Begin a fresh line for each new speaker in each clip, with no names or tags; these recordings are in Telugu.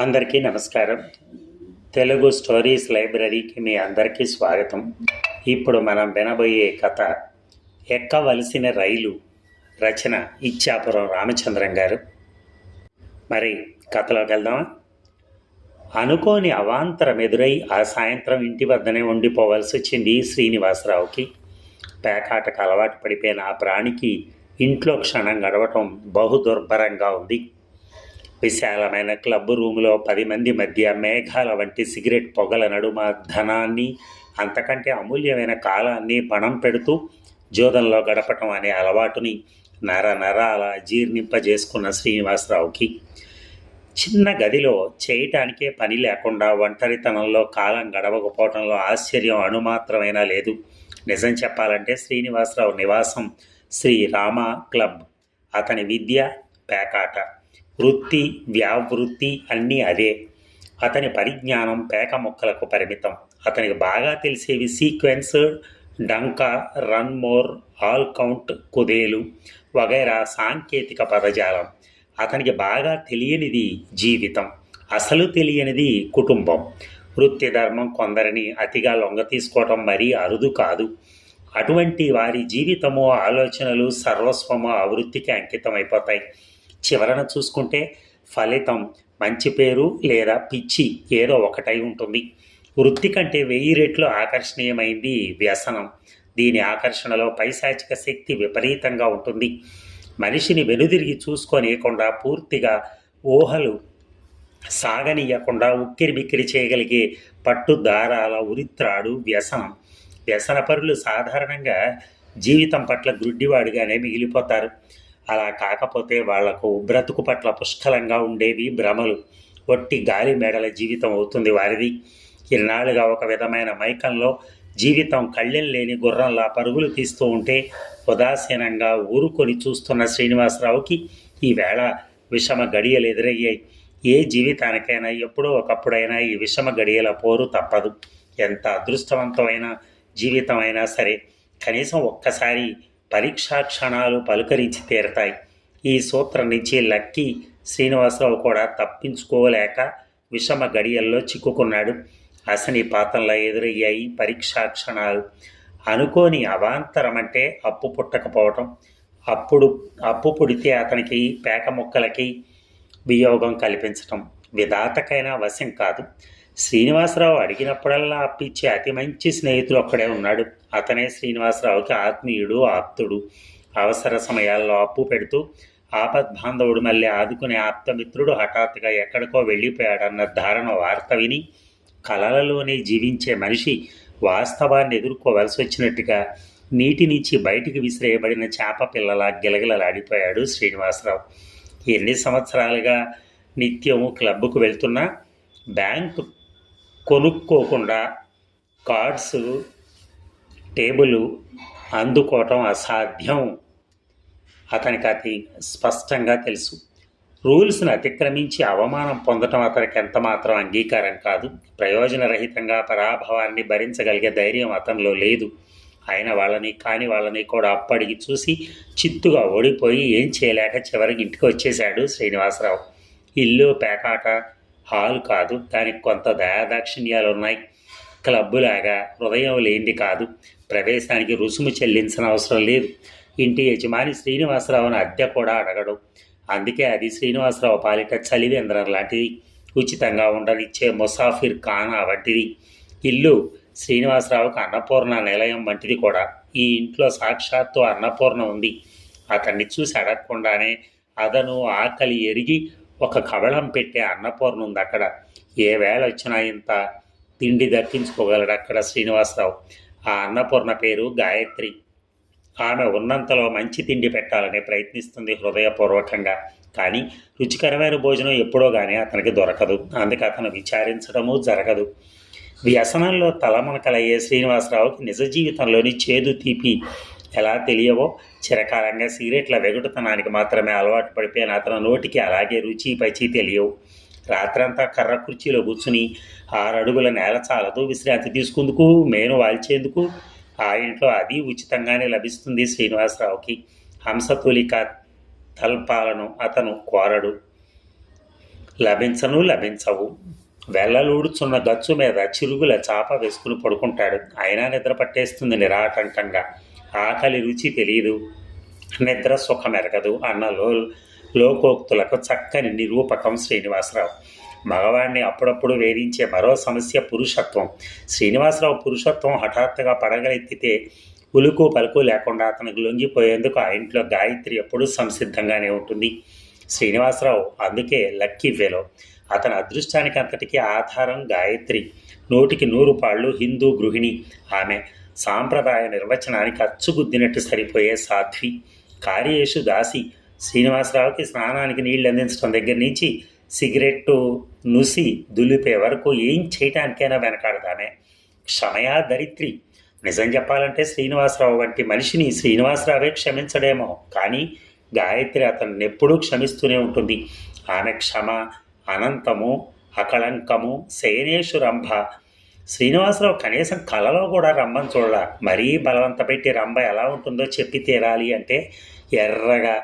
అందరికీ నమస్కారం. తెలుగు స్టోరీస్ లైబ్రరీకి మీ అందరికీ స్వాగతం. ఇప్పుడు మనం వినబోయే కథ ఎక్కవలసిన రైలు రచన ఇచ్చాపురం రామచంద్రం గారు. మరి కథలోకి వెళ్దామా? అనుకోని అవాంతరం ఎదురై ఆ సాయంత్రం ఇంటి వద్దనే ఉండిపోవాల్సి వచ్చింది శ్రీనివాసరావుకి. పేకాటకు అలవాటు పడిపోయిన ఆ ప్రాణికి ఇంట్లో క్షణం గడవటం బహు దుర్భరంగా ఉంది. విశాలమైన క్లబ్ రూములో పది మంది మధ్య మేఘాల వంటి సిగరెట్ పొగల నడుమ ధనాన్ని అంతకంటే అమూల్యమైన కాలాన్ని పణం పెడుతూ జోదంలో గడపటం అనే అలవాటుని నర నరాల జీర్ణింపజేసుకున్న శ్రీనివాసరావుకి చిన్న గదిలో చేయటానికే పని లేకుండా ఒంటరితనంలో కాలం గడవకపోవడంలో ఆశ్చర్యం అణుమాత్రమైనా లేదు. నిజం చెప్పాలంటే శ్రీనివాసరావు నివాసం శ్రీ రామ క్లబ్. అతని విద్య పేకాట. వృత్తి వ్యావృత్తి అన్నీ అదే. అతని పరిజ్ఞానం పేక మొక్కలకు పరిమితం. అతనికి బాగా తెలిసేవి సీక్వెన్స్ డంకా రన్ మోర్ ఆల్ కౌంట్ కుదేలు వగైరా సాంకేతిక పదజాలం. అతనికి బాగా తెలియనిది జీవితం. అసలు తెలియనిది కుటుంబం. వృత్తి ధర్మం కొందరిని అతిగా లొంగ తీసుకోవటం మరీ అరుదు కాదు. అటువంటి వారి జీవితము ఆలోచనలు సర్వస్వము ఆ వృత్తికి అంకితమైపోతాయి. చివరన చూసుకుంటే ఫలితం మంచి పేరు లేదా పిచ్చి ఏదో ఒకటై ఉంటుంది. వృత్తి కంటే వెయ్యి రెట్లు ఆకర్షణీయమైంది వ్యసనం. దీని ఆకర్షణలో పైశాచిక శక్తి విపరీతంగా ఉంటుంది. మనిషిని వెనుదిరిగి చూసుకోనియకుండా పూర్తిగా ఊహలు సాగనీయకుండా ఉక్కిరి బిక్కిరి చేయగలిగే పట్టు దారాల ఉరిత్రాడు వ్యసనం. వ్యసనపరులు సాధారణంగా జీవితం పట్ల గుడ్డివాడిగానే మిగిలిపోతారు. అలా కాకపోతే వాళ్ళకు బ్రతుకు పట్ల పుష్కలంగా ఉండేవి భ్రమలు. ఒట్టి గాలి మేడల జీవితం అవుతుంది వారిది. ఇన్నాళ్ళుగా ఒక విధమైన మైకంలో జీవితం కళ్ళెం లేని గుర్రంలా పరుగులు తీస్తూ ఉంటే ఉదాసీనంగా ఊరుకొని చూస్తున్న శ్రీనివాసరావుకి ఈవేళ విషమ గడియలు ఎదురయ్యాయి. ఏ జీవితానికైనా ఎప్పుడో ఒకప్పుడైనా ఈ విషమ గడియల పోరు తప్పదు. ఎంత అదృష్టవంతమైన జీవితం అయినా సరే కనీసం ఒక్కసారి పరీక్షా క్షణాలు పలుకరించి తీరతాయి. ఈ సూత్రం నుంచి లక్కీ శ్రీనివాసరావు కూడా తప్పించుకోలేక విషమ గడియల్లో చిక్కుకున్నాడు. అసని పాతంలో ఎదురయ్యాయి పరీక్షా క్షణాలు. అనుకోని అవాంతరం అంటే అప్పు పుట్టకపోవటం. అప్పుడు అప్పు పుడితే అతనికి పేక మొక్కలకి వియోగం కల్పించటం. విధాతకైనా వశం కాదు. శ్రీనివాసరావు అడిగినప్పుడల్లా అప్పిచ్చే అతి మంచి స్నేహితుడు ఒక్కడే ఉన్నాడు. అతనే శ్రీనివాసరావుకి ఆత్మీయుడు ఆప్తుడు. అవసర సమయాల్లో అప్పు పెడుతూ ఆపద్బాంధవుడు మళ్ళీ ఆదుకునే ఆప్తమిత్రుడు హఠాత్తుగా ఎక్కడికో వెళ్ళిపోయాడన్న ధారణ వార్త విని కలలలోనే జీవించే మనిషి వాస్తవాన్ని ఎదుర్కోవలసి వచ్చినట్టుగా నీటి నుంచి బయటికి విసిరేయబడిన చేప పిల్లలా గిలగిలలాడిపోయాడు శ్రీనివాసరావు. ఎన్ని సంవత్సరాలుగా నిత్యము క్లబ్కు వెళ్తున్నా బ్యాంకు కొనుక్కోకుండా కార్డ్స్ టేబుల్ అందుకోవటం అసాధ్యం. అతనికి అతి స్పష్టంగా తెలుసు. రూల్స్ను అతిక్రమించి అవమానం పొందటం అతనికి ఎంతమాత్రం అంగీకారం కాదు. ప్రయోజనరహితంగా పరాభవాన్ని భరించగలిగే ధైర్యం అతనిలో లేదు. ఆయన వాళ్ళని కాని వాళ్ళని కూడా అప్పడికి చూసి చిత్తుగా ఓడిపోయి ఏం చేయలేక చివరికి ఇంటికి వచ్చేశాడు శ్రీనివాసరావు. ఇల్లు పేకాట హాల్ కాదు. దానికి కొంత దయాదాక్షిణ్యాలు ఉన్నాయి క్లబ్బులాగా హృదయం లేనిది కాదు. ప్రవేశానికి రుసుము చెల్లించిన అవసరం లేదు. ఇంటి యజమాని శ్రీనివాసరావుని అద్దె కూడా అడగడు. అందుకే అది శ్రీనివాసరావు పాలిట చలివేంద్రం లాంటిది. ఉచితంగా ఉండనిచ్చే ముసాఫిర్ ఖానా వంటిది. ఇల్లు శ్రీనివాసరావుకు అన్నపూర్ణ నిలయం వంటిది కూడా. ఈ ఇంట్లో సాక్షాత్తు అన్నపూర్ణ ఉంది. అతన్ని చూసి అడగకుండానే అదను ఆకలి ఎరిగి ఒక కవళం పెట్టే అన్నపూర్ణ ఉంది అక్కడ. ఏ వేళ వచ్చినా ఇంత తిండి దక్కించుకోగలడు అక్కడ శ్రీనివాసరావు. ఆ అన్నపూర్ణ పేరు గాయత్రి. ఆమె ఉన్నంతలో మంచి తిండి పెట్టాలని ప్రయత్నిస్తుంది హృదయపూర్వకంగా. కానీ రుచికరమైన భోజనం ఎప్పుడో కానీ అతనికి దొరకదు. అందుకే అతను విచారించడము జరగదు. వ్యసనంలో తలమునకలయ్యే శ్రీనివాసరావుకి నిజ జీవితంలోని చేదు తీపి ఎలా తెలియవో చిరకాలంగా సిగరెట్ల వెగుటుతనానికి మాత్రమే అలవాటు పడిపోయిన అతని నోటికి అలాగే రుచి పచి తెలియవు. రాత్రంతా కర్ర కుర్చీలో కూర్చుని ఆరడుగుల నేల చాలదు విశ్రాంతి తీసుకుందుకు మేను వాల్చేందుకు. ఆ ఇంట్లో అది ఉచితంగానే లభిస్తుంది శ్రీనివాసరావుకి. హంసతూలిక తల్పాలను అతను కోరడు. లభించను లభించవు. వెళ్ళలూడుచున్న గచ్చు మీద చిరుగుల చాప వేసుకుని పడుకుంటాడు. అయినా నిద్ర పట్టేస్తుంది నిరాటంకంగా. ఆకలి రుచి తెలియదు నిద్ర సుఖమెరగదు అన్న లో లోకోక్తులకు చక్కని నిరూపకం శ్రీనివాసరావు. మగవాడిని అప్పుడప్పుడు వేధించే మరో సమస్య పురుషత్వం. శ్రీనివాసరావు పురుషత్వం హఠాత్తుగా పడగలెత్తితే ఉలుకు పలుకు లేకుండా అతనికి లొంగిపోయేందుకు ఆ ఇంట్లో గాయత్రి ఎప్పుడూ సంసిద్ధంగానే ఉంటుంది. శ్రీనివాసరావు అందుకే లక్కీ ఫెలో. అతని అదృష్టానికి అంతటికీ ఆధారం గాయత్రి. నూటికి నూరు పాళ్ళు హిందూ గృహిణి ఆమె. సాంప్రదాయ నిర్వచనానికి అచ్చుగుద్దినట్టు సరిపోయే సాధ్వి. కార్యేషు దాసి శ్రీనివాసరావుకి స్నానానికి నీళ్ళు అందించడం దగ్గర నుంచి సిగరెట్టు నుసి దులిపే వరకు ఏం చేయటానికైనా వెనకాడదామే క్షమయా దరిత్రి నిజం చెప్పాలంటే శ్రీనివాసరావు వంటి మనిషిని శ్రీనివాసరావే క్షమించడేమో. కానీ గాయత్రి అతన్ని ఎప్పుడూ క్షమిస్తూనే ఉంటుంది. ఆమె క్షమ అనంతము అకళంకము శయనేషు రంభ శ్రీనివాసరావు కనీసం కలలో కూడా రమ్మని చూడాల. మరీ బలవంత పెట్టి రంభ ఎలా ఉంటుందో చెప్పి తీరాలి అంటే ఎర్రగా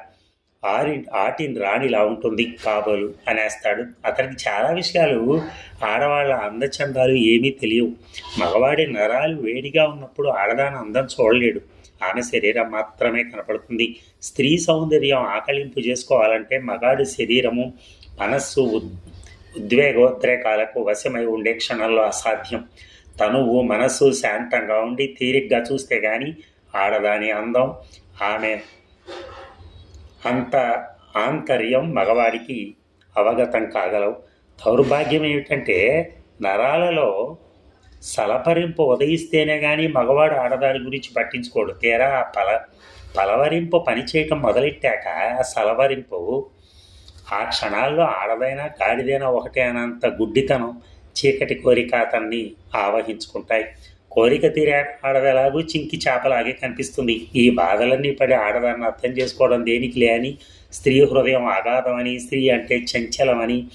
ఆరి ఆటిన్ రాణిలా ఉంటుంది కాబోలు అనేస్తాడు. అతనికి చాలా విషయాలు ఆడవాళ్ళ అందచందాలు ఏమీ తెలియవు. మగవాడి నరాలు వేడిగా ఉన్నప్పుడు ఆడదాని అందం చూడలేడు. ఆమె శరీరం మాత్రమే కనపడుతుంది. స్త్రీ సౌందర్యం ఆకలింపు చేసుకోవాలంటే మగాడి శరీరము మనస్సు ఉద్వేగోద్రేకాలకు వశమై ఉండే క్షణంలో అసాధ్యం. తనువు మనస్సు శాంతంగా ఉండి తీరిగ్గా చూస్తే గాని ఆడదాని అందం ఆమె అంత ఆంతర్యం మగవాడికి అవగతం కాగలవు. దౌర్భాగ్యం ఏమిటంటే నరాలలో సలపరింపు ఉదయిస్తేనే కానీ మగవాడు ఆడదాని గురించి పట్టించుకోడు. తీరా ఆ పల పలవరింపు పనిచేయటం మొదలెట్టాక ఆ సలవరింపు ఆ క్షణాల్లో ఆడదైనా గాడిదైనా ఒకటే అనంత గుడ్డితనం చీకటి కోరిక అతన్ని ఆవహించుకుంటాయి. కోరిక తీరే ఆడదలాగూ చింకి చేపలాగే కనిపిస్తుంది. ఈ బాధలన్నీ పడి ఆడదాన్ని అర్థం చేసుకోవడం దేనికి లేని స్త్రీ హృదయం అగాధమని స్త్రీ అంటే చంచలమని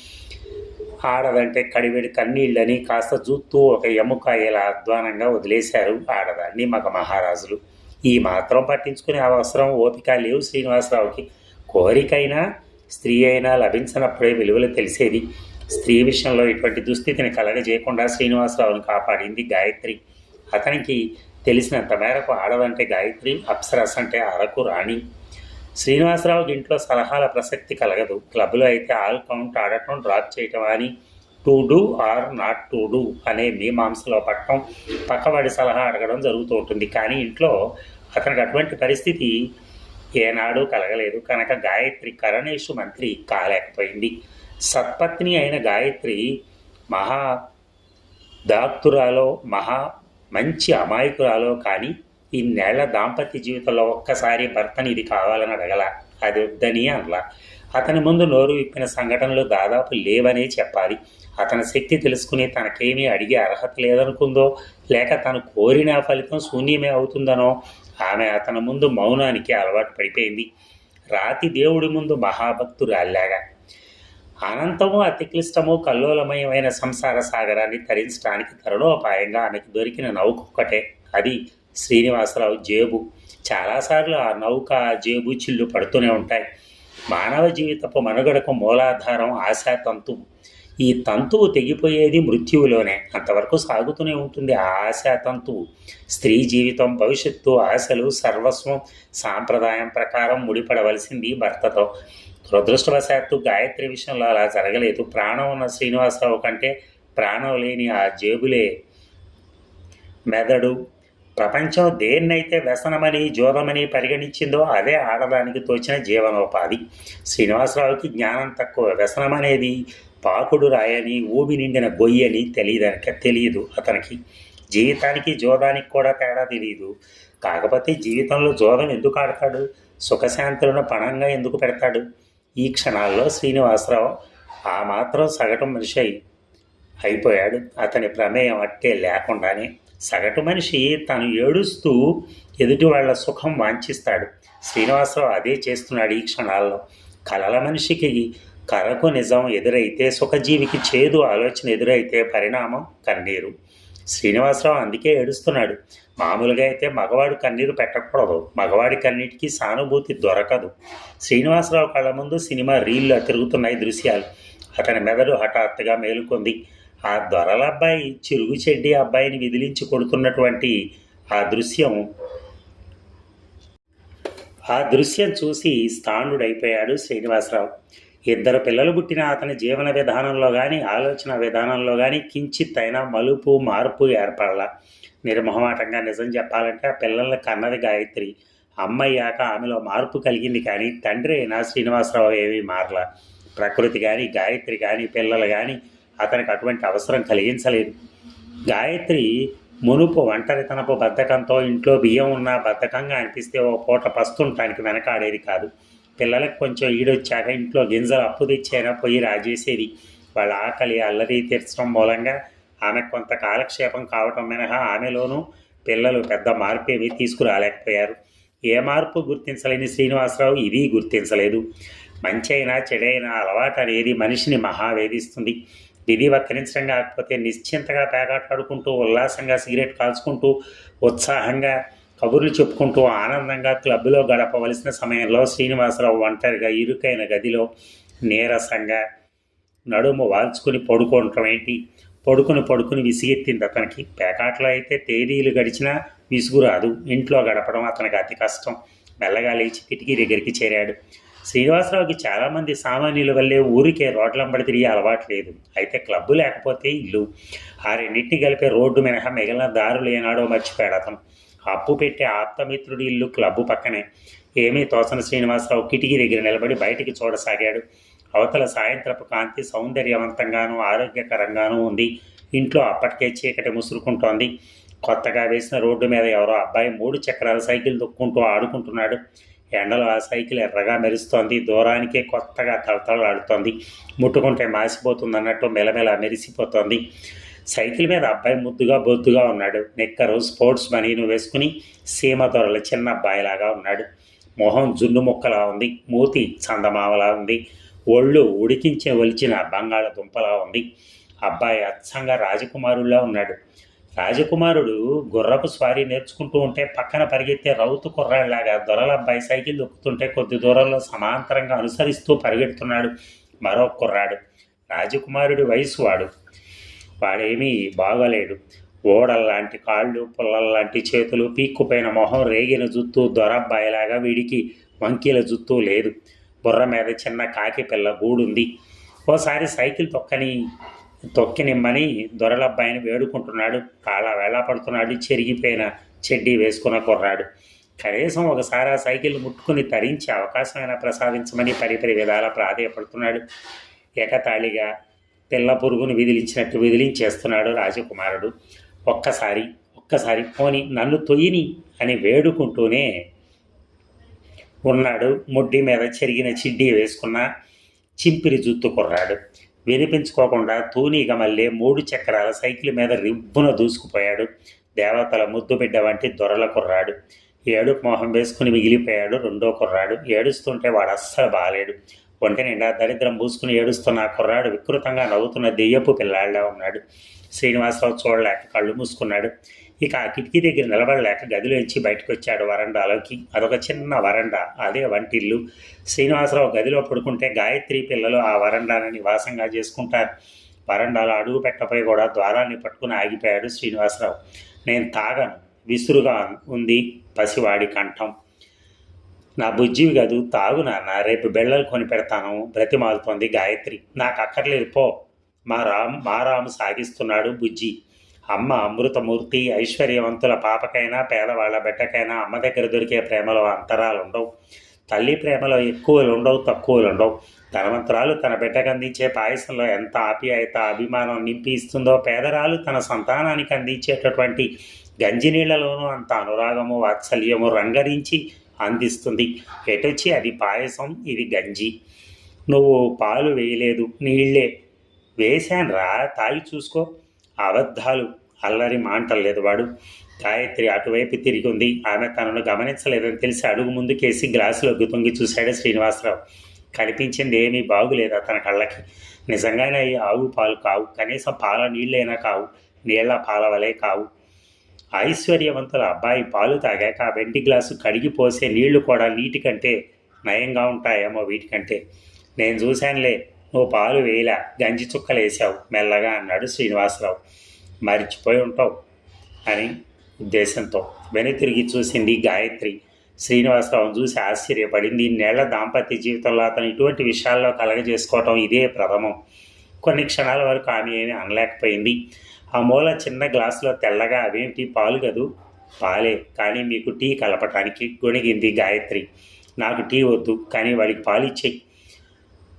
ఆడదంటే కడివెడి కన్నీళ్ళని కాస్త చూస్తూ ఒక ఎముక ఇలా అధ్వానంగా వదిలేశారు ఆడదాన్ని మగ మహారాజులు. ఈ మాత్రం పట్టించుకునే అవసరం ఓపిక లేవు శ్రీనివాసరావుకి. కోరికైనా స్త్రీ అయినా లభించినప్పుడే విలువలు తెలిసేది. స్త్రీ విషయంలో ఇటువంటి దుస్థితిని కలగజేయకుండా శ్రీనివాసరావుని కాపాడింది గాయత్రి. అతనికి తెలిసినంత మేరకు ఆడవంటే గాయత్రి అప్సరస్ అంటే అరకు రాణి. శ్రీనివాసరావుకి ఇంట్లో సలహాల ప్రసక్తి కలగదు. క్లబ్లో అయితే ఆల్ కౌంట్ ఆడటం డ్రాప్ చేయటం అని to do or not to do అనే మీమాంసలో పట్టడం పక్కవాడి సలహా అడగడం జరుగుతూ ఉంటుంది. కానీ ఇంట్లో అతనికి అటువంటి పరిస్థితి ఏనాడు కలగలేదు. కనుక గాయత్రి కరణేషు మంత్రి కాలేకపోయింది. సత్పత్ని అయిన గాయత్రి మహా దాక్తురాలో మహా మంచి అమాయకురాలో కానీ ఇన్నేళ్ళ దాంపత్య జీవితంలో ఒక్కసారి భర్తని ఇది కావాలని అడగల. అది వద్దని అనలా. అతని ముందు నోరు విప్పిన సంఘటనలు దాదాపు లేవనే చెప్పాలి. అతని శక్తి తెలుసుకుని తనకేమీ అడిగే అర్హత లేదనుకుందో లేక తను కోరిన ఫలితం శూన్యమే అవుతుందనో ఆమె అతని ముందు మౌనానికి అలవాటు పడిపోయింది. రాతి దేవుడి ముందు మహాభక్తురాల్లాగా అనంతము అతి క్లిష్టము కల్లోలమయమైన సంసార సాగరాన్ని తరించడానికి తరుణోపాయంగా ఆమెకు దొరికిన నౌక ఒక్కటే అది శ్రీనివాసరావు జేబు. చాలాసార్లు ఆ నౌక జేబు చిల్లు పడుతూనే ఉంటాయి. మానవ జీవితపు మనుగడకు మూలాధారం ఆశా ఈ తంతువు తెగిపోయేది మృత్యువులోనే. అంతవరకు సాగుతూనే ఉంటుంది ఆ తంతువు. స్త్రీ జీవితం భవిష్యత్తు ఆశలు సర్వస్వం సాంప్రదాయం ప్రకారం ముడిపడవలసింది భర్తతో. దురదృష్టవశాత్తు గాయత్రి విషయంలో అలా జరగలేదు. ప్రాణం ఉన్న శ్రీనివాసరావు కంటే ప్రాణం లేని ఆ జేబులే మెదడు. ప్రపంచం దేన్నైతే వ్యసనమని జోదమని పరిగణించిందో అదే ఆడదానికి తోచిన జీవనోపాధి. శ్రీనివాసరావుకి జ్ఞానం తక్కువ. వ్యసనం అనేది పాకుడు రాయని ఊబి నిండిన గొయ్యని తెలియదనక తెలియదు అతనికి. జీవితానికి జోదానికి కూడా తేడా తెలియదు కాకపోతే జీవితంలో జోదం ఎందుకు ఆడతాడు? సుఖశాంతులను పణంగా ఎందుకు పెడతాడు? ఈ క్షణాల్లో శ్రీనివాసరావు ఆ మాత్రం సగటు మనిషి అయి అయిపోయాడు. అతని ప్రమేయం అట్టే లేకుండానే సగటు మనిషి తను ఏడుస్తూ ఎదుటి వాళ్ళ సుఖం వాంఛిస్తాడు. శ్రీనివాసరావు అదే చేస్తున్నాడు ఈ క్షణాల్లో. కలల మనిషికి కరకు నిజం ఎదురైతే సుఖజీవికి చేదు ఆలోచన ఎదురైతే పరిణామం కన్నీరు. శ్రీనివాసరావు అందుకే ఏడుస్తున్నాడు. మామూలుగా అయితే మగవాడు కన్నీరు పెట్టకూడదు. మగవాడి కన్నీటికి సానుభూతి దొరకదు. శ్రీనివాసరావు కళ్ళ ముందు సినిమా రీల్లో తిరుగుతున్నాయి దృశ్యాలు. అతని మెదడు హఠాత్తుగా మేలుకొంది. ఆ దొరల అబ్బాయి చిరుగు చెడ్డి అబ్బాయిని విదిలించి కొడుతున్నటువంటి ఆ దృశ్యం ఆ దృశ్యం చూసి స్థానుడైపోయాడు శ్రీనివాసరావు. ఇద్దరు పిల్లలు పుట్టిన అతని జీవన విధానంలో కానీ ఆలోచన విధానంలో కానీ కించిత్తైనా మలుపు మార్పు ఏర్పడాల. నిర్మోహమాటంగా నిజం చెప్పాలంటే ఆ పిల్లల్ని కన్నది గాయత్రి. అమ్మయ్యాక ఆమెలో మార్పు కలిగింది కానీ తండ్రి అయినా శ్రీనివాసరావు ఏమీ మారలా. ప్రకృతి కానీ గాయత్రి కానీ పిల్లలు కానీ అతనికి అటువంటి అవసరం కలిగించలేదు. గాయత్రి మునుపు ఒంటరితనపు బద్ధకంతో ఇంట్లో బియ్యం ఉన్న బద్ధకంగా అనిపిస్తే ఓ పూట పస్తుంటానికి వెనకాడేది కాదు. పిల్లలకు కొంచెం ఈడొచ్చాక ఇంట్లో గింజలు అప్పు తెచ్చైనా పోయి రాజేసేది. వాళ్ళ ఆకలి అల్లరి తీర్చడం మూలంగా ఆమె కొంత కాలక్షేపం కావటం మినహా ఆమెలోనూ పిల్లలు పెద్ద మార్పు ఏమీ తీసుకురాలేకపోయారు. ఏ మార్పు గుర్తించలేని శ్రీనివాసరావు ఇది గుర్తించలేదు. మంచి అయినా చెడైనా అలవాటు అనేది మనిషిని మహావేధిస్తుంది. విధి వక్రించడం కాకపోతే నిశ్చింతగా పేకాటాడుకుంటూ ఉల్లాసంగా సిగరెట్ కాల్చుకుంటూ ఉత్సాహంగా కబుర్లు చెప్పుకుంటూ ఆనందంగా క్లబ్లో గడపవలసిన సమయంలో శ్రీనివాసరావు ఒంటరిగా ఇరుకైన గదిలో నీరసంగా నడుము వాల్చుకుని పడుకోవటం ఏంటి? పడుకుని పడుకుని విసిగెత్తింది అతనికి. పేకాట్లో అయితే తేదీలు గడిచినా విసుగు రాదు. ఇంట్లో గడపడం అతనికి అతి కష్టం. మెల్లగా లేచి కిటికీ దగ్గరికి చేరాడు. శ్రీనివాసరావుకి చాలామంది సామాన్యుల వల్లే ఊరికే రోడ్లంబడి తిరిగే అలవాటు లేదు. అయితే క్లబ్బు లేకపోతే ఇల్లు. ఆ రెండింటిని కలిపే రోడ్డు మినహా మిగిలిన దారులు ఏనాడో మర్చిపోయాడు అతను. అప్పు పెట్టే ఆప్తమిత్రుడి ఇల్లు క్లబ్బు పక్కనే. ఏమీ తోసన శ్రీనివాసరావు కిటికీ దగ్గర నిలబడి బయటికి చూడసాగాడు. అవతల సాయంత్రపు కాంతి సౌందర్యవంతంగానూ ఆరోగ్యకరంగానూ ఉంది. ఇంట్లో అప్పటికే చీకటి ముసురుకుంటోంది. కొత్తగా వేసిన రోడ్డు మీద ఎవరో అబ్బాయి మూడు చక్రాల సైకిల్ దొక్కుంటూ ఆడుకుంటున్నాడు. ఎండలో ఆ సైకిల్ ఎర్రగా మెరుస్తోంది. దూరానికే కొత్తగా తళతళలాడుతోంది ముట్టుకుంటే మాసిపోతుంది అన్నట్టు మెలమెల మెరిసిపోతోంది. సైకిల్ మీద అబ్బాయి ముద్దుగా బొద్దుగా ఉన్నాడు. నిక్కరు స్పోర్ట్స్ మనీను వేసుకుని సీమ దొరల చిన్న అబ్బాయిలాగా ఉన్నాడు. మొహం జున్ను ముక్కలా ఉంది. మూతి చందమామలా ఉంది. ఒళ్ళు ఉడికించే ఒలిచిన బంగాళదుంపలా ఉంది. అబ్బాయి అచ్చంగా రాజకుమారుల్లా ఉన్నాడు. రాజకుమారుడు గుర్రపు స్వారీ నేర్చుకుంటూ ఉంటే పక్కన పరిగెత్తే రౌతు కుర్రాళ్ళలాగా దొరల అబ్బాయి సైకిల్ దొక్కుతుంటే కొద్ది దూరంలో సమాంతరంగా అనుసరిస్తూ పరిగెడుతున్నాడు మరో కుర్రాడు. రాజకుమారుడి వయసు వాడు. వాడేమీ బాగోలేడు. ఓడల్లాంటి కాళ్ళు పుల్లల్లాంటి చేతులు పీక్కుపోయిన మొహం రేగిన జుత్తు దొరబ్బాయిలాగా వీడికి వంకీల జుత్తు లేదు. బుర్ర మీద చిన్న కాకి పిల్ల గూడుంది. ఓసారి సైకిల్ తొక్కని తొక్కినిమ్మని దొరలబ్బాయిని వేడుకుంటున్నాడు. కాళ్ళ వేళ పడుతున్నాడు. చెరిగిపోయిన చెడ్డీ వేసుకున్న కుర్రాడు. కనీసం ఒకసారి ఆ సైకిల్ ముట్టుకుని తరించి అవకాశమైనా ప్రసాదించమని పరిపరి విధాల ప్రాధేయపడుతున్నాడు. ఏకతాళిగా పిల్ల పురుగును విదిలించినట్టు విదిలించేస్తున్నాడు రాజకుమారుడు. ఒక్కసారి ఒక్కసారి పోని నన్ను తొయ్యిని అని వేడుకుంటూనే ఉన్నాడు. ముడ్డి మీద చెరిగిన చిడ్డీ వేసుకున్న చింపిరి జుత్తు కుర్రాడు. వినిపించుకోకుండా తూనీగా మళ్ళీ మూడు చక్రాల సైకిల్ మీద రిబ్బున దూసుకుపోయాడు. దేవతల ముద్దు బిడ్డ వంటి దొరల కుర్రాడు. ఏడుపు మొహం వేసుకుని మిగిలిపోయాడు రెండో కుర్రాడు. ఏడుస్తుంటే వాడు అస్సలు బాలేడు. ఒంటి నిండా దరిద్రం పూసుకుని ఏడుస్తున్న కుర్రాడు వికృతంగా నవ్వుతున్న దెయ్యపు పిల్లాళ్ళ ఉన్నాడు. శ్రీనివాసరావు చూడలేక కళ్ళు మూసుకున్నాడు. ఇక ఆ కిటికీ దగ్గర నిలబడలేక గదిలోంచి బయటకు వచ్చాడు వరండాలోకి. అదొక చిన్న వరండా అదే వంటిల్లు. శ్రీనివాసరావు గదిలో పడుకుంటే గాయత్రి పిల్లలు ఆ వరండాను నివాసంగా చేసుకుంటారు. వరండాలో అడుగు పెట్టపై కూడా ద్వారాన్ని పట్టుకుని ఆగిపోయాడు శ్రీనివాసరావు. నేను తాగను విసురుగా ఉంది పసివాడి కంఠం. నా బుజ్జివి కాదు తాగు నాన్న. రేపు బెళ్ళలు కొని పెడతాను. బ్రతిమాలుతోంది గాయత్రి. నాకు అక్కర్లేదు పో. మా రామ్ మా రాము సాగిస్తున్నాడు బుజ్జి. అమ్మ అమృతమూర్తి ఐశ్వర్యవంతుల పాపకైనా పేదవాళ్ళ బిడ్డకైనా అమ్మ దగ్గర దొరికే ప్రేమలో అంతరాలు ఉండవు తల్లి ప్రేమలో ఎక్కువలు ఉండవు తక్కువలు ఉండవు ధనవంతురాలు తన బిడ్డకు అందించే పాయసంలో ఎంత ఆప్యాయత అభిమానం నింపి ఇస్తుందో పేదరాలు తన సంతానానికి అందించేటటువంటి గంజినీళ్ళలోనూ అంత అనురాగము వాత్సల్యము రంగరించి అందిస్తుంది. ఎటొచ్చి? అది పాయసం ఇది గంజి. నువ్వు పాలు వేయలేదు నీళ్ళే. వేశాన్రా తాగి చూసుకో. అబద్ధాలు అల్లరి మాంటలేదు వాడు. గాయత్రి అటువైపు తిరిగి ఉంది ఆమె తనను గమనించలేదని తెలిసి అడుగు ముందుకేసి గ్లాసులో తొంగి చూశాడు శ్రీనివాసరావు. కనిపించింది ఏమీ బాగులేదు అతని కళ్ళకి? నిజంగానే అవి ఆవు పాలు కావు. కనీసం పాల నీళ్ళైనా కావు. నీళ్ళ పాల వలె కావు. ఐశ్వర్యవంతుల అబ్బాయి పాలు తాగాక వెండి గ్లాసు కడిగి పోసే నీళ్ళు కూడా నీటి కంటే నయంగా ఉంటాయేమో వీటికంటే. నేను చూశానులే నువ్వు పాలు వేయలా గంజి చుక్కలు వేసావు మెల్లగా అన్నాడు శ్రీనివాసరావు. మరిచిపోయి ఉంటావు అని ఉద్దేశంతో వెనుతిరిగి చూసింది గాయత్రి. శ్రీనివాసరావును చూసి ఆశ్చర్యపడింది. నెల దాంపత్య జీవితంలో అతను ఇటువంటి విషయాల్లో కలగజేసుకోవటం ఇదే ప్రథమం. కొన్ని క్షణాల వరకు ఆమె ఏమీ అనలేకపోయింది. ఆ మూల చిన్న గ్లాసులో తెల్లగా అదేంటి పాలు కదూ? పాలే. కానీ మీకు టీ కలపటానికి గొణిగింది గాయత్రి. నాకు టీ వద్దు కానీ వాడికి పాలు ఇచ్చేయి.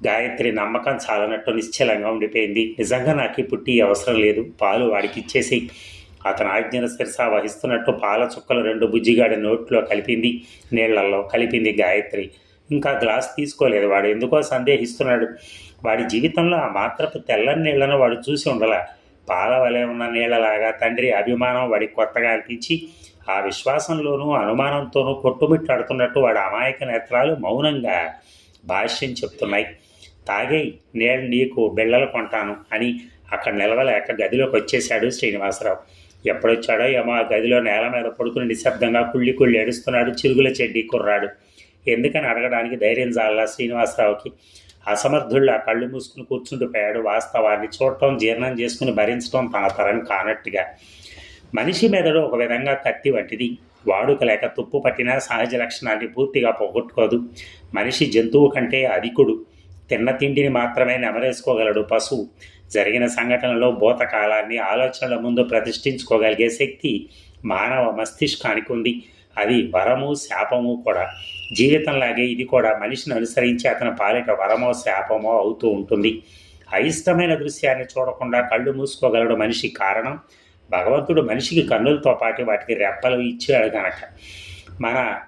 గాయత్రి నమ్మకం చాలనట్టు నిశ్చలంగా ఉండిపోయింది. నిజంగా నాకు ఇప్పుడు టీ అవసరం లేదు. పాలు వాడికి ఇచ్చేసి అతను ఆజ్ఞను శిరస వహిస్తున్నట్టు పాల చుక్కలు రెండు బుజ్జిగాడి నోట్లో కలిపింది నీళ్ళలో కలిపింది గాయత్రి. ఇంకా గ్లాస్ తీసుకోలేదు వాడు. ఎందుకో సందేహిస్తున్నాడు. వాడి జీవితంలో ఆ మాత్రపు తెల్లని నీళ్ళను వాడు చూసి ఉండలా. పాల వలె ఉన్న నీళ్ళలాగా తండ్రి అభిమానం వాడికి కొత్తగా అనిపించి ఆ విశ్వాసంలోనూ అనుమానంతోనూ కొట్టుమిట్టాడుతున్నట్టు వాడి అమాయక నేత్రాలు మౌనంగా భాష్యం చెప్తున్నాయి. తాగే నేను నీకు బిళ్ళలు కొంటాను అని అక్కడ నిలవలేక గదిలోకి వచ్చేశాడు శ్రీనివాసరావు. ఎప్పుడొచ్చాడో ఏమో ఆ గదిలో నేల మీద పడుకుని నిశ్శబ్దంగా కుళ్ళి కుళ్ళి ఏడుస్తున్నాడు చిరుగుల చెడ్డి కుర్రాడు. ఎందుకని అడగడానికి ధైర్యం జాలా శ్రీనివాసరావుకి? అసమర్థుళ్ళ కళ్ళు మూసుకుని కూర్చుండిపోయాడు వాస్తవాన్ని చూడటం జీర్ణం చేసుకుని భరించడం తన తరం కానట్టుగా. మనిషి మెదడు ఒక విధంగా కత్తి వంటిది వాడుక లేక తుప్పు పట్టిన సహజ లక్షణాన్ని పూర్తిగా పోగొట్టుకోదు. మనిషి జంతువు కంటే అధికుడు. తిన్న తిండిని మాత్రమే నెమరేసుకోగలడు పశువు. జరిగిన సంఘటనలో భూతకాలాన్ని ఆలోచనల ముందు ప్రతిష్ఠించుకోగలిగే శక్తి మానవ మస్తిష్కానికి ఉంది. అది వరము శాపము కూడా. జీవితంలాగే ఇది కూడా మనిషిని అనుసరించి అతను పాలిట వరమో శాపమో అవుతూ ఉంటుంది. అయిష్టమైన దృశ్యాన్ని చూడకుండా కళ్ళు మూసుకోగలడు మనిషి కారణం భగవంతుడు మనిషికి కన్నులతో పాటు వాటికి రెప్పలు ఇచ్చాడు కనుక మన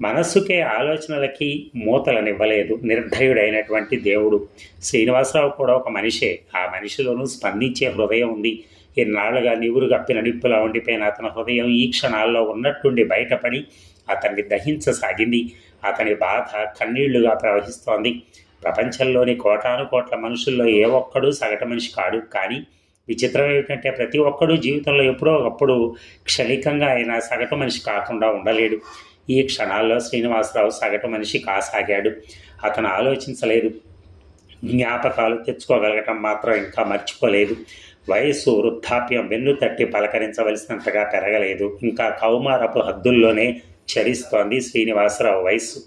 మనస్సుకే ఆలోచనలకి మూతలనివ్వలేదు నిర్ధయుడైనటువంటి దేవుడు. శ్రీనివాసరావు కూడా ఒక మనిషే. ఆ మనిషిలోనూ స్పందించే హృదయం ఉంది. ఇన్నాళ్ళుగా నివురు గప్పిన నిప్పులా ఉండిపోయిన అతని హృదయం ఈ క్షణాల్లో ఉన్నట్టుండి బయటపడి అతన్ని దహించసాగింది. అతని బాధ కన్నీళ్ళుగా ప్రవహిస్తోంది. ప్రపంచంలోని కోటాను కోట్ల మనుషుల్లో ఏ ఒక్కడూ సగటు మనిషి కాడు. కానీ విచిత్రం ఏమిటంటే ప్రతి ఒక్కడూ జీవితంలో ఎప్పుడో ఒకప్పుడు క్షణికంగా అయినా సగటు మనిషి కాకుండా ఉండలేడు. ఈ క్షణాల్లో శ్రీనివాసరావు సగటు మనిషి కాసాగాడు. అతను ఆలోచించలేదు. జ్ఞాపకాలు తెచ్చుకోగలగటం మాత్రం ఇంకా మర్చిపోలేదు. వయస్సు వృద్ధాప్యం వెన్ను తట్టి పలకరించవలసినంతగా పెరగలేదు. ఇంకా కౌమారపు హద్దుల్లోనే చరిస్తోంది శ్రీనివాసరావు వయస్సు.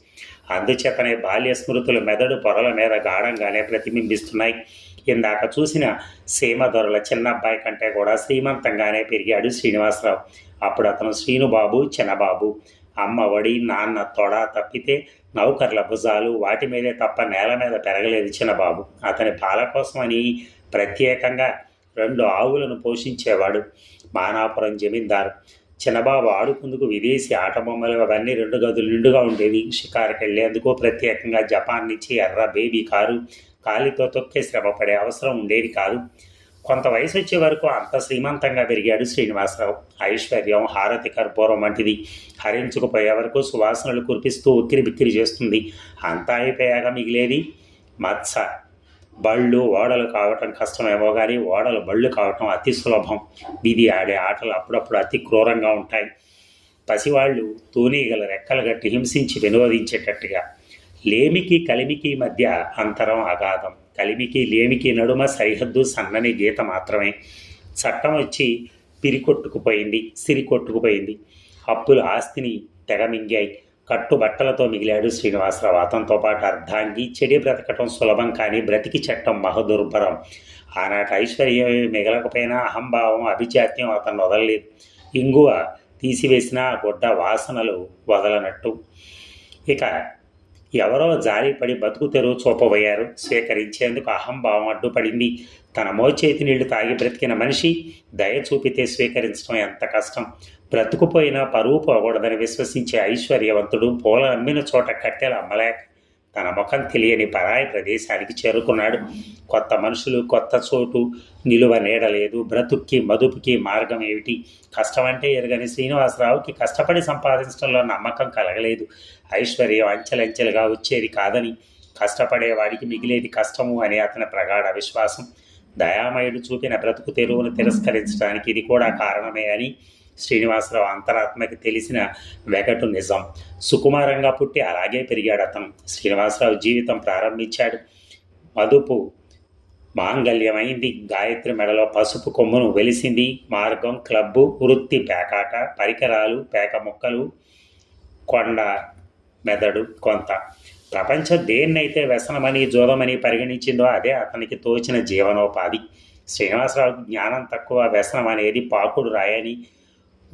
అందుచేతనే బాల్య స్మృతులు మెదడు పొరల మీద గాఢంగానే ప్రతిబింబిస్తున్నాయి. ఇందాక చూసిన సీమదొరల చిన్నబ్బాయి కంటే కూడా శ్రీమంతంగానే పెరిగాడు శ్రీనివాసరావు. అప్పుడు అతను శ్రీనుబాబు చిన్నబాబు. అమ్మ వడి నాన్న తొడ తప్పితే నౌకర్ల భుజాలు వాటి మీదే తప్ప నేల మీద పెరగలేదు చిన్నబాబు. అతని పాల కోసమని ప్రత్యేకంగా రెండు ఆవులను పోషించేవాడు. మానాపురం జమీందారు. చిన్నబాబు ఆడుకుందుకు విదేశీ ఆట బొమ్మలు అవన్నీ రెండు గదులు నిండుగా ఉండేవి. షికారుకి వెళ్ళేందుకు ప్రత్యేకంగా జపాన్ నుంచి ఎర్ర బేబీ కారు కాలితో తొక్కే శ్రమపడే అవసరం ఉండేది కాదు. కొంత వయసు వచ్చే వరకు అంత శ్రీమంతంగా పెరిగాడు శ్రీనివాసరావు. ఐశ్వర్యం హారతి కర్పూరం వంటిది. హరించుకుపోయే వరకు సువాసనలు కురిపిస్తూ ఉక్కిరి బిక్కిరి చేస్తుంది. అంతా అయిపోయాక మిగిలేది మత్స. బళ్ళు ఓడలు కావటం కష్టమేమో కానీ ఓడలు బళ్ళు కావటం అతి సులభం. వీధి ఆడే ఆటలు అప్పుడప్పుడు అతి క్రూరంగా ఉంటాయి. పసివాళ్ళు తూనీగల రెక్కలు గట్టి హింసించి వినోదించేటట్టుగా. లేమికి కలిమికి మధ్య అంతరం అగాధం. కలిమికి లేమికి నడుమ సరిహద్దు సన్నని గీత మాత్రమే. చట్టం వచ్చి పిరికొట్టుకుపోయింది సిరికొట్టుకుపోయింది. అప్పులు ఆస్తిని తెగమింగాయి. కట్టుబట్టలతో మిగిలాడు శ్రీనివాసరావు. అతనితో పాటు అర్ధాంగి చెడి బ్రతకటం సులభం కానీ బ్రతికి చట్టం మహదుర్భరం. ఆనాటి ఐశ్వర్యం మిగలకపోయినా అహంభావం అభిజాత్యం అతను వదలలేదు. ఇంగువ తీసివేసిన గుడ్డ వాసనలు వదలనట్టు. ఇక ఎవరో జారిపడి బతుకు తెరువు చూపబోయారు. స్వీకరించేందుకు అహంభావం అడ్డుపడింది. తన మోచేతి నీళ్ళు తాగి బ్రతికిన మనిషి దయ చూపితే స్వీకరించడం ఎంత కష్టం. బ్రతుకుపోయినా పరువు పోకూడదని విశ్వసించే ఐశ్వర్యవంతుడు పూల అమ్మిన చోట కట్టెలు అమ్మలేక తన ముఖం తెలియని పరాయి ప్రదేశానికి చేరుకున్నాడు. కొత్త మనుషులు కొత్త చోటు నిలువ నీడలేదు బ్రతుక్కి మదుపుకి మార్గం ఏమిటి? కష్టమంటే ఎరగని శ్రీనివాసరావుకి కష్టపడి సంపాదించడంలో నమ్మకం కలగలేదు. ఐశ్వర్యం అంచెలంచెలుగా వచ్చేది కాదని కష్టపడేవాడికి మిగిలేది కష్టము అని అతని ప్రగాఢ విశ్వాసం. దయామయుడు చూపిన బ్రతుకు తెరువును తిరస్కరించడానికి ఇది కూడా కారణమే అని శ్రీనివాసరావు అంతరాత్మకి తెలిసిన వెగటు నిజం. సుకుమారంగా పుట్టి అలాగే పెరిగాడు అతను. శ్రీనివాసరావు జీవితం ప్రారంభించాడు. మదుపు మాంగల్యమైంది గాయత్రి మెడలో పసుపు కొమ్మును వెలిసింది. మార్గం క్లబ్బు వృత్తి పేకాట పరికరాలు పేక ముక్కలు కొండ మెదడు కొంత. ప్రపంచం దేన్నైతే వ్యసనమని జోదమని పరిగణించిందో అదే అతనికి తోచిన జీవనోపాధి. శ్రీనివాసరావు జ్ఞానం తక్కువ వ్యసనం అనేది పాకుడు రాయని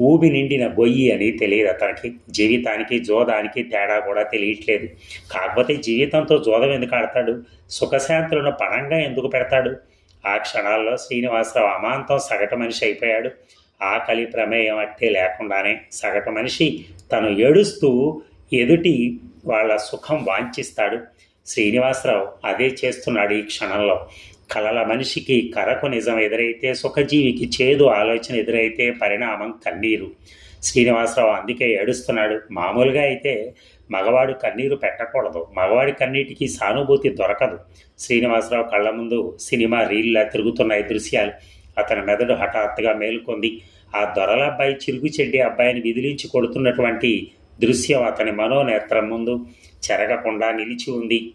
ఊబి నిండిన గొయ్యి అని తెలియదు అతనికి. జీవితానికి జోదానికి తేడా కూడా తెలియట్లేదు. కాకపోతే జీవితంతో జోదం ఎందుకు ఆడతాడు? సుఖశాంతులను పణంగా ఎందుకు పెడతాడు? ఆ క్షణాల్లో శ్రీనివాసరావు అమాంతం సగటు మనిషి అయిపోయాడు. ఆకలి ప్రమేయం అట్టే లేకుండానే సగటు మనిషి తను ఏడుస్తూ ఎదుటి వాళ్ళ సుఖం వాంఛిస్తాడు. శ్రీనివాసరావు అదే చేస్తున్నాడు ఈ క్షణంలో. కలల మనిషికి కరకు నిజం ఎదురైతే సుఖజీవికి చేదు ఆలోచన ఎదురైతే పరిణామం కన్నీరు. శ్రీనివాసరావు అందుకే ఏడుస్తున్నాడు మామూలుగా అయితే మగవాడు కన్నీరు పెట్టకూడదు మగవాడి కన్నీటికి సానుభూతి దొరకదు. శ్రీనివాసరావు కళ్ళ ముందు సినిమా రీల్లా తిరుగుతున్నాయి దృశ్యాలు అతని మెదడు హఠాత్తుగా మేలుకొంది. ఆ దొరల అబ్బాయి చిరుగు చెడ్డి అబ్బాయిని విదిలించి కొడుతున్నటువంటి దృశ్యం అతని మనోనేత్రం ముందు చెరగకుండా నిలిచి ఉంది.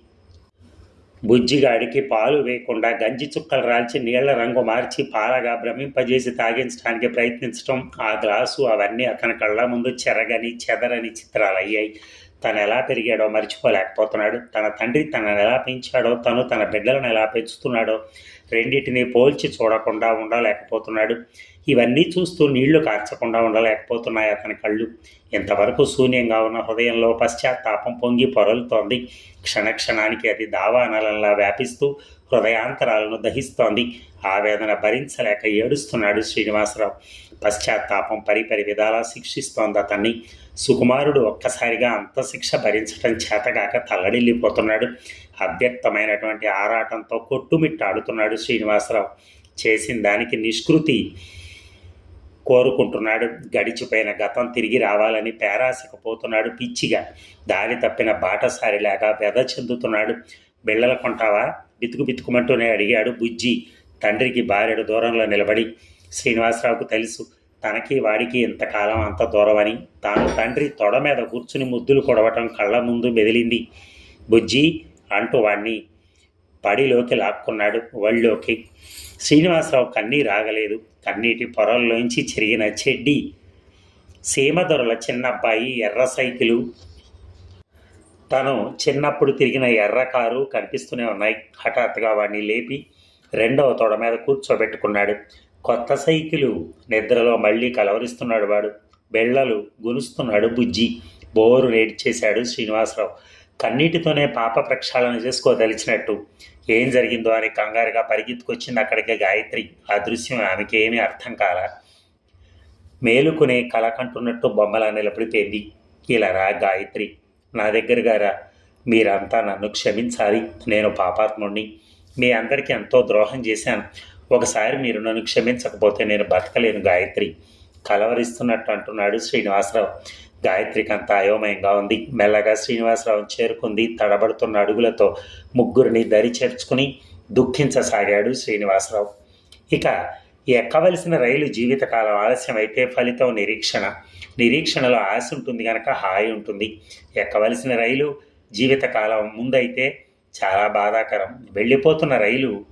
బుజ్జిగాడికి పాలు వేయకుండా గంజి చుక్కలు రాల్చి నీళ్ళ రంగు మార్చి పాలగా భ్రమింపజేసి తాగించడానికి ప్రయత్నించడం ఆ గ్లాసు అవన్నీ అతని కళ్ళ ముందు చెరగని చెదరని చిత్రాలు అయ్యాయి. తను ఎలా పెరిగాడో మర్చిపోలేకపోతున్నాడు. తన తండ్రి తనను ఎలా పెంచాడో తను తన బిడ్డలను ఎలా పెంచుతున్నాడో రెండింటిని పోల్చి చూడకుండా ఉండలేకపోతున్నాడు. ఇవన్నీ చూస్తూ నీళ్ళు కార్చకుండా ఉండలేకపోతున్నాయి అతని కళ్ళు. ఇంతవరకు శూన్యంగా ఉన్న హృదయంలో పశ్చాత్తాపం పొంగి పొరలుతోంది. క్షణక్షణానికి అది దావానలంలా వ్యాపిస్తూ హృదయాంతరాలను దహిస్తోంది. ఆవేదన భరించలేక ఏడుస్తున్నాడు శ్రీనివాసరావు. పశ్చాత్తాపం పరిపరి విధాలా శిక్షిస్తోంది అతన్ని. సుకుమారుడు ఒక్కసారిగా అంత శిక్ష భరించడం చేతగాక తల్లడిల్లిపోతున్నాడు. అవ్యక్తమైనటువంటి ఆరాటంతో కొట్టుమిట్టాడుతున్నాడు శ్రీనివాసరావు. చేసిన దానికి నిష్కృతి కోరుకుంటున్నాడు. గడిచిపోయిన గతం తిరిగి రావాలని పేరాసకపోతున్నాడు పిచ్చిగా. దారి తప్పిన బాటసారిలాగా వెద చెందుతున్నాడు. బిళ్ళలు కొంటావా? బితుకు బితుకుమంటూనే అడిగాడు బుజ్జి. తండ్రికి భార్యడు దూరంలో నిలబడి శ్రీనివాసరావుకు తెలుసు తనకి వాడికి ఇంతకాలం అంత దూరమని. తాను తండ్రి తొడ మీద కూర్చుని ముద్దులు కొడవటం కళ్ళ ముందు మెదిలింది. బుజ్జి అంటూ వాణ్ణి పడిలోకి లాక్కున్నాడు వళ్ళోకి. శ్రీనివాసరావు కన్నీరు రాగలేదు కన్నీటి పొరల్లోంచి చెరిగిన చెడ్డి సీమదొరల చిన్నబ్బాయి ఎర్ర సైకిలు. తను చిన్నప్పుడు తిరిగిన ఎర్ర కారు కనిపిస్తూనే ఉన్నాయి. హఠాత్తుగా వాడిని లేపి రెండవ తొడ మీద కూర్చోబెట్టుకున్నాడు. కొత్త సైకిలు నిద్రలో మళ్ళీ కలవరిస్తున్నాడు వాడు. బెళ్ళలు గునుస్తున్నాడు బుజ్జి. బోరు నేడ్చేశాడు శ్రీనివాసరావు. కన్నీటితోనే పాప ప్రక్షాళన చేసుకోదలిచినట్టు ఏం జరిగిందో అని కంగారుగా పరిగెత్తుకొచ్చింది అక్కడికి గాయత్రి. ఆ దృశ్యం ఆమెకి ఏమీ అర్థం కాల. మేలుకునే కలకంటున్నట్టు బొమ్మలా నిలబడిపోయింది. ఇలా రా గాయత్రి. నా దగ్గరగా రా. మీరంతా నన్ను క్షమించాలి. నేను పాపాత్ముడిని మీ అందరికీ ఎంతో ద్రోహం చేశాను. ఒకసారి మీరు నన్ను క్షమించకపోతే నేను బతకలేను గాయత్రి. కలవరిస్తున్నట్టు అంటున్నాడు శ్రీనివాసరావు. గాయత్రికంత అయోమయంగా ఉంది. మెల్లగా శ్రీనివాసరావు చేరుకుంది. తడబడుతున్న అడుగులతో ముగ్గురిని దరి చేర్చుకుని దుఃఖించసాగాడు శ్రీనివాసరావు. ఇక ఎక్కవలసిన రైలు జీవితకాలం ఆలస్యమైతే ఫలితం నిరీక్షణ. నిరీక్షణలో ఆశ ఉంటుంది కనుక హాయి ఉంటుంది. ఎక్కవలసిన రైలు జీవితకాలం ముందైతే చాలా బాధాకరం. వెళ్ళిపోతున్న రైలు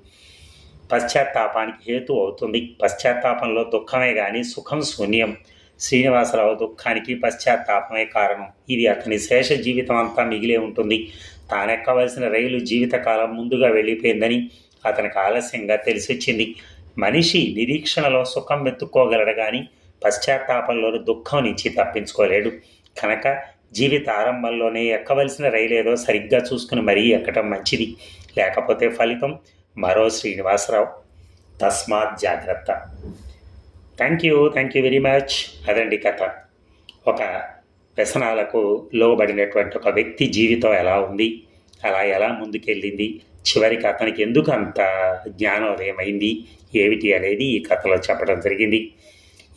పశ్చాత్తాపానికి హేతు అవుతుంది. పశ్చాత్తాపంలో దుఃఖమే కానీ సుఖం శూన్యం. శ్రీనివాసరావు దుఃఖానికి పశ్చాత్తాపమే కారణం. ఇది అతని శేష జీవితం అంతా మిగిలే ఉంటుంది. తానెక్కవలసిన రైలు జీవితకాలం ముందుగా వెళ్ళిపోయిందని అతనికి ఆలస్యంగా తెలిసొచ్చింది. మనిషి నిరీక్షణలో సుఖం వెతుక్కోగలడు కానీ పశ్చాత్తాపంలోని దుఃఖం నుంచి తప్పించుకోలేడు. కనుక జీవిత ఆరంభంలోనే ఎక్కవలసిన రైలు ఏదో సరిగ్గా చూసుకుని మరీ ఎక్కటం మంచిది. లేకపోతే ఫలితం మరో శ్రీనివాసరావు. తస్మాత్ జాగ్రత్త. Thank you thank you very much అదండి కథ. ఒక వ్యసనాలకు లోబడినటువంటి ఒక వ్యక్తి జీవితం ఎలా ఉంది? అలా ఎలా ముందుకెళ్ళింది? చివరికి అతనికి ఎందుకు అంత జ్ఞానోదయం అయింది ఏమిటి అనేది ఈ కథలో చెప్పడం జరిగింది.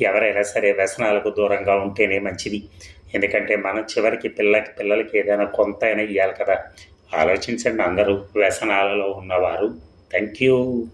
ఎవరైనా సరే వ్యసనాలకు దూరంగా ఉంటేనే మంచిది. ఎందుకంటే మనం చివరికి పిల్లకి పిల్లలకి ఏదైనా కొంత అయినా ఇవ్వాలి కదా. ఆలోచించండి అందరూ. వ్యసనాలలో ఉన్నవారు. Thank you